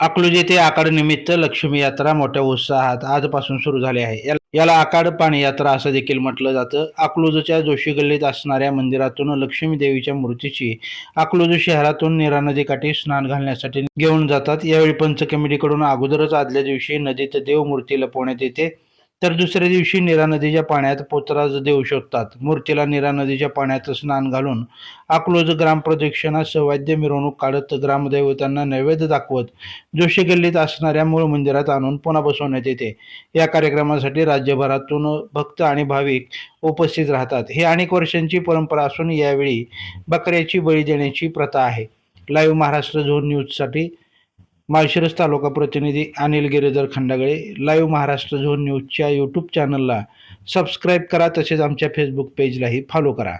अकलूज येथे आकाड निमित्त लक्ष्मी यात्रा मोठ्या उत्साहात आजपासून सुरू झाली आहे. याला आकाड पाणी यात्रा असं देखील म्हटलं जातं. अकलूजच्या जोशी गल्लीत असणाऱ्या मंदिरातून लक्ष्मी देवीच्या मूर्तीची अकलूज शहरातून नीरा नदीकाठी स्नान घालण्यासाठी घेऊन जातात. यावेळी पंच कमिटीकडून अगोदरच आदल्या दिवशी नदीत देव मूर्ती लपवण्यात येते. तर दुसऱ्या दिवशी निरा नदीच्या पाण्यात पोतराज देऊ शोधतात मूर्तीला निरा नदीच्या पाण्यात स्नान घालून अकलोज ग्रामप्रदक्षिणा सवाद्य मिरवणूक काढत ग्रामदैवतांना नैवेद्य दाखवत जोशी गल्लीत असणाऱ्या मूळ मंदिरात आणून पुन्हा बसवण्यात येते. या कार्यक्रमासाठी राज्यभरातून भक्त आणि भाविक उपस्थित राहतात. ही अनेक वर्षांची परंपरा असून यावेळी बकऱ्याची बळी देण्याची प्रथा आहे. लाईव्ह महाराष्ट्र झोन न्यूजसाठी माळशिरस तालुका प्रतिनिधी अनिल गिरीधर खंडागळे लाईव्ह महाराष्ट्र झोन न्यूजच्या यूट्यूब चॅनलला सबस्क्राईब करा तसेच आमच्या फेसबुक पेजलाही फॉलो करा.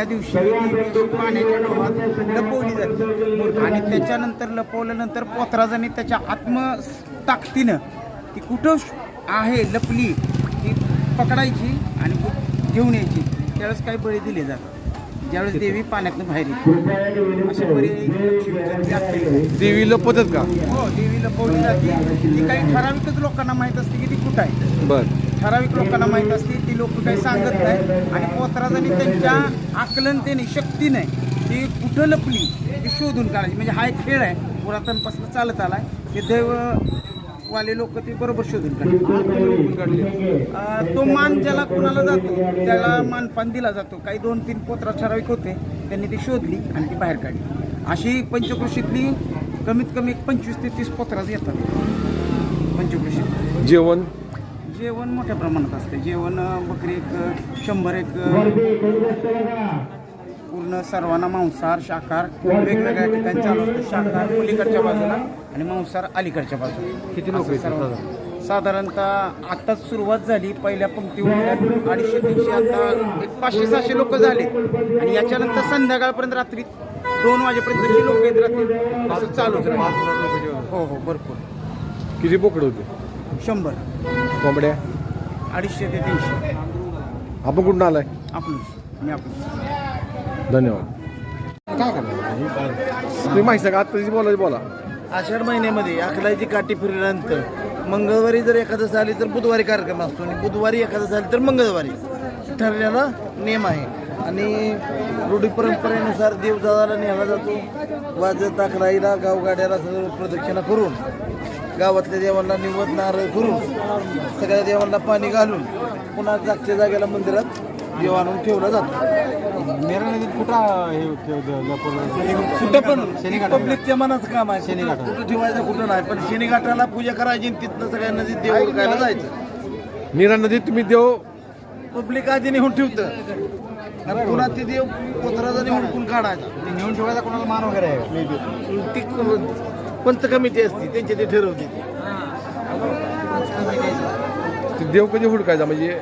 आदल्या दिवशी पाण्याच्या डोहात लपवली जाते. आणि त्याच्यानंतर लपवल्यानंतर पोतराजाने त्याच्या आत्म ताकदीनं ती कुठं आहे लपली ती पकडायची आणि घेऊन यायची त्यावेळेस काही बळी दिले जातात. ज्यावेळेस देवी पाण्यातनं बाहेर येते. देवी लपवतात का? हो देवी लपवली जाते. ती काही ठराविकच लोकांना माहीत असते की ती कुठं आहे. बर. ठराविक लोकांना माहीत असते ती लोक काही सांगत नाही. आणि पोतराजांनी त्यांच्या आकलनतेने शक्तीने ती कुठं लपली ती शोधून काढायची. म्हणजे हा एक खेळ आहे. पुरातनपासून चालत आलाय. ते दैववाले लोक ते बरोबर शोधून काढले. तो मान ज्याला कुणाला जातो त्याला मानपान दिला जातो. काही दोन तीन पोत्रा ठराविक होते. त्यांनी ती शोधली आणि ती बाहेर काढली. अशी पंचकृषीतली कमीत कमी एक पंचवीस ते तीस पोत्राज येतात. पंचकृषीत जेवण? जेवण मोठ्या प्रमाणात असते. जेवण बकरी एक शंभर एक पूर्ण सर्वांना मांसाहार शाकाहार वेगवेगळ्या ठिकाणी चालू असतो शाकाहार पलीकडच्या बाजूला आणि मांसाहार अलीकडच्या बाजूला. किती लोकं सर्व. साधारण? साधारणतः आताच सुरुवात झाली. पहिल्या पंक्तीवर अडीचशे तीनशे आता एक पाचशे सहाशे लोक झाले. आणि याच्यानंतर संध्याकाळपर्यंत रात्री दोन वाजेपर्यंत लोक येत राहतील असं चालूच राहील. हो हो भरपूर. किती बोकड होते? शंभर. कोंबड्या? अडीचशे ते तीनशे. आपण कुठून आलाय? आपलंच मी आपलं धन्यवाद. काय करणार तुम्ही माहिती सांगा आता बोलायची बोला. आषाढ महिन्यामध्ये अकलाची काठी फिरल्यानंतर मंगळवारी जर एखादं आली तर बुधवारी कार्यक्रम असतो आणि बुधवारी एखादं आली तर मंगळवारी. ठरलेला नियम आहे. आणि रूढी परंपरेनुसार देवदादाला नेला जातो. वाजत अकराईला गावगाड्याला सर्व प्रदक्षिणा करून गावातल्या देवांना निवद नारळ करून सगळ्या देवांना पाणी घालून पुन्हा जागच्या जागेला मंदिरात देव आणून ठेवला जातो. कुठं पण पब्लिकच्या मनाचं काम आहे. शनी कुठं ठेवायचं कुठं नाही. पण शनी घाटाला पूजा करायची आणि तिथनं सगळ्यांना ते देव उरकायला जायचं. नीरा नदीत तुम्ही देव पब्लिक आधी नेऊन ठेवतं. पुन्हा ते देव कोथराचा नेऊन काढायचा. नेऊन ठेवायचा कोणाला मान वगैरे आहे? ती पंच कमिटी असते त्यांचे ते ठरवते. ते. देव कधी हुडकायचा? म्हणजे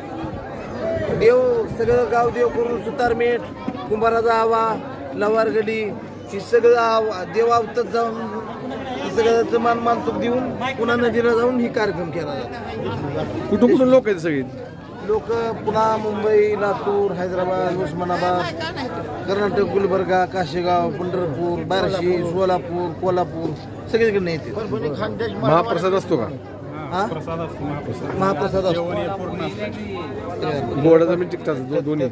देव सगळं गाव देव करून सुतारमेठ कुंभाराचा आवा लवारगडी हे सगळं आव देव आवतत जाऊन हे सगळं मान मानतूक देऊन पुन्हा नदीला जाऊन ही कार्यक्रम केला जातो. कुठून कुठून लोक आहेत सगळी? लोक पुन्हा मुंबई लातूर हैदराबाद उस्मानाबाद कर्नाटक गुलबर्गा काशेगाव पंढरपूर बार्शी सोलापूर कोल्हापूर सगळीकडनं येते महाप्रसाद असतो का? हा महाप्रसाद असतो गोडाचा मी टिकटाचा दोन्ही.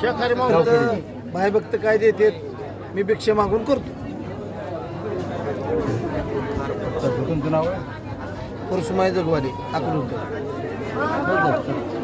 शाकाहारी माणसं भाई भक्त काय देतात मी भिक्षा मागून करतो. तुमचं नाव आहे? परसुमाई बरं, बरं.